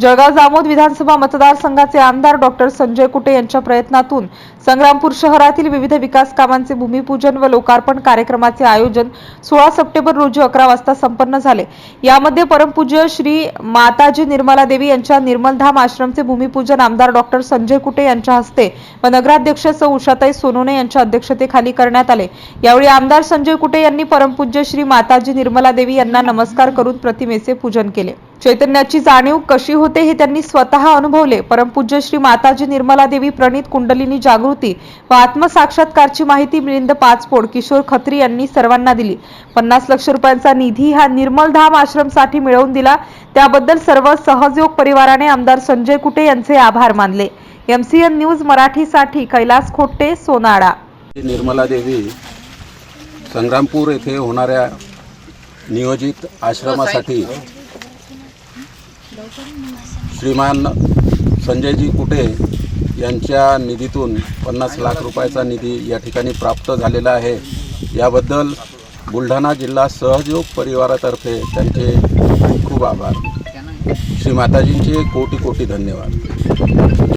जळगाव जामोद विधानसभा मतदारसंघाचे आमदार डॉक्टर संजय कुटे यांच्या प्रयत्नातून संग्रामपूर शहरातील विविध विकास कामांचे भूमिपूजन व लोकार्पण कार्यक्रमाचे आयोजन सोळा सप्टेंबर रोजी अकरा वाजता संपन्न झाले. यामध्ये परमपूज्य श्री माताजी निर्मला देवी यांच्या निर्मलधाम आश्रमचे भूमिपूजन आमदार डॉक्टर संजय कुटे यांच्या हस्ते व नगराध्यक्ष सौ उषाताई सोनोने यांच्या अध्यक्षतेखाली करण्यात आले. यावेळी आमदार संजय कुटे यांनी परमपूज्य श्री माताजी निर्मला देवी यांना नमस्कार करून प्रतिमेचे पूजन केले. चैतन्याची जाणीव कशी होते हे त्यांनी स्वतः अनुभवले. परमपूज्य श्री माताजी निर्मला देवी प्रणित कुंडलिनी जागृती व आत्मसाक्षात्कारची माहिती मिलिंद पाचपोड किशोर खत्री यांनी सर्वांना दिली. पन्नास लक्ष रुपयांचा निधी हा निर्मलधाम आश्रमसाठी मिळवून दिला. त्याबद्दल सर्व सहयोग परिवाराने आमदार संजय कुटे यांचे आभार मानले. एमसीएन न्यूज मराठीसाठी कैलास खोटे सोनाडा निर्मला देवी संग्रामपूर येथे होणाऱ्या नियोजित आश्रमासाठी श्रीमान संजयजी कुटे यांच्या निधीतून पन्नास लाख रुपयाचा निधी या ठिकाणी प्राप्त झालेला आहे. याबद्दल बुलढाणा जिल्हा सहयोग परिवारातर्फे त्यांचे खूप खूप आभार. श्री माताजींचे कोटी कोटी धन्यवाद.